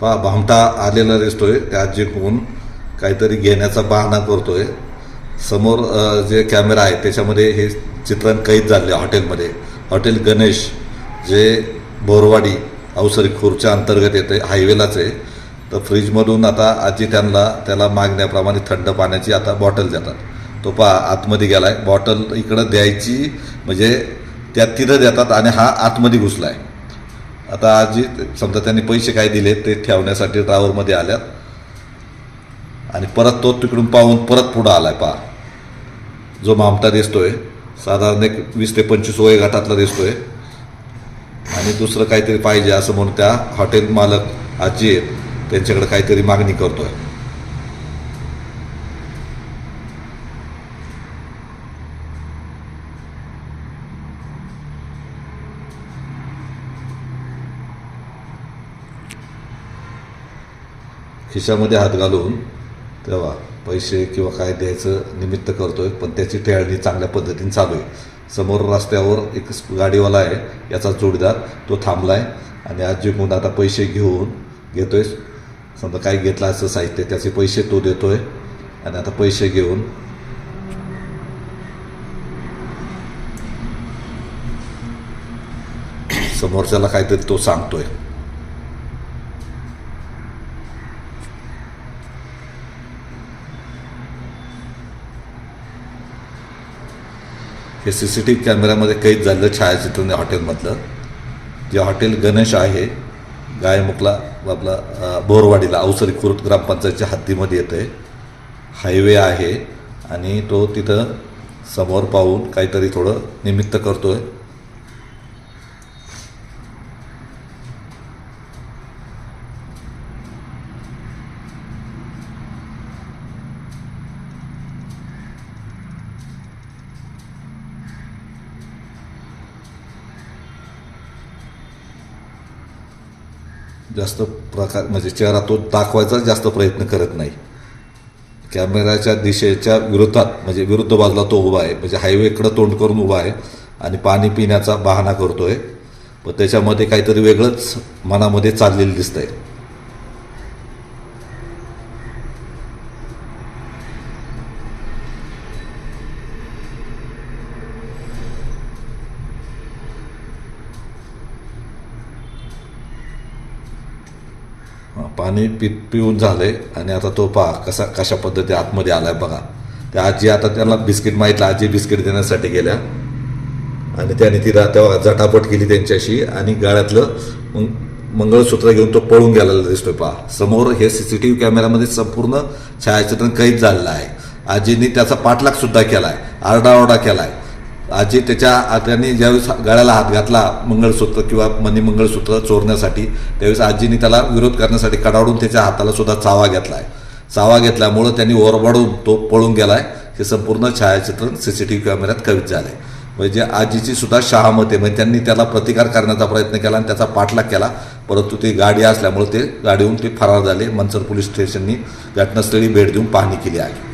पहा भामटा आलेला दिसतोय त्या जिंकून काहीतरी घेण्याचा बहाणा करतोय. समोर जे कॅमेरा आहे त्याच्यामध्ये हे चित्रण कैद झाले हॉटेलमध्ये. हॉटेल गणेश जे बोरवाडी अवसरी खुर्च्या अंतर्गत येते हायवेलाच आहे. तर फ्रीजमधून आता आजी त्यांना त्याला मागण्याप्रमाणे थंड पाण्याची आता बॉटल देतात. तो पहा आतमध्ये गेला आहे बॉटल इकडं द्यायची म्हणजे त्या तिथं देतात आणि हा आतमध्ये आहे आता आजी समजा त्यांनी पैसे काय दिले ते ठेवण्यासाठी ड्रायव्हरमध्ये आल्यात. आणि परत तो तिकडून पाहून परत पुढं आलाय पहा. जो मामटा दिसतोय साधारण एक वीस ते पंचवीस वय घाटातला दिसतोय. आणि दुसरं काहीतरी पाहिजे असं म्हणून त्या हॉटेल मालक आजी आहेत त्यांच्याकडे काहीतरी मागणी करतोय. खिशामध्ये हात घालून तेव्हा पैसे किंवा काय द्यायचं निमित्त करतो आहे पण त्याची टेळणी चांगल्या पद्धतीने चालू आहे. समोर रस्त्यावर एक गाडीवाला आहे याचा जोडीदार तो थांबलाय आणि आज जिंकून आता पैसे घेऊन घेतो आहे समजा काय घेतला असं साहित्य त्याचे पैसे तो देतो आहे आणि आता पैसे घेऊन समोरच्याला काहीतरी तो सांगतोय. हे सी सी टी व्ही कॅमेऱ्यामध्ये कैद झालेलं छायाचित्रण हॉटेलमधलं. जे हॉटेल गणेश आहे गायमुखला आपला बोरवाडीला अवसरी खुर्द ग्रामपंचायतच्या हद्दीमध्ये येतं आहे हायवे आहे आणि तो तिथं समोर पाहून काहीतरी थोडं निमित्त करतो आहे जास्त प्रकार म्हणजे चेहरा तो दाखवायचा जास्त प्रयत्न करत नाही. कॅमेऱ्याच्या दिशेच्या विरोधात म्हणजे विरुद्ध बाजूला तो उभा आहे. म्हणजे हायवेकडं तोंड करून उभा आहे आणि पाणी पिण्याचा बहाणा आहे पण त्याच्यामध्ये काहीतरी वेगळंच मनामध्ये चाललेलं दिसतं आहे पाणी पि पिऊन झालंय आणि आता तो पहा कसा कशा पद्धती आतमध्ये आला आहे बघा. त्या आजी आता त्याला बिस्किट माहितलं आजी बिस्किट देण्यासाठी गेल्या. आणि त्याने तिला तेव्हा झटापट केली त्यांच्याशी आणि गाळ्यातलं मग मंगळसूत्र घेऊन तो पळून गेलेला दिसतोय पहा. समोर हे सी सी टी व्ही कॅमेऱ्यामध्ये संपूर्ण छायाचित्रण कैद झालेलं आहे. आजींनी त्याचा पाठलाग सुद्धा केलाय. आरडाओरडा केलाय. आजी त्याच्या त्यांनी ज्यावेळेस गळ्याला हात घातला मंगळसूत्र किंवा मनी मंगळसूत्र चोरण्यासाठी त्यावेळेस आजीने त्याला विरोध करण्यासाठी कडाडून त्याच्या हाताला सुद्धा चावा घेतलाय. चावा घेतल्यामुळं त्यांनी ओरबाडून तो पळून गेलाय. हे संपूर्ण छायाचित्रण सी सी टी व्ही कॅमेऱ्यात कैद झालंय. म्हणजे आजीची सुद्धा शहामत आहे. म्हणजे त्यांनी त्याला प्रतिकार करण्याचा प्रयत्न केला आणि त्याचा पाठलाग केला. परंतु ती गाडी असल्यामुळे ते गाडीहून ते फरार झाले. मनसर पोलीस स्टेशननी घटनास्थळी भेट देऊन पाहणी केली आहे.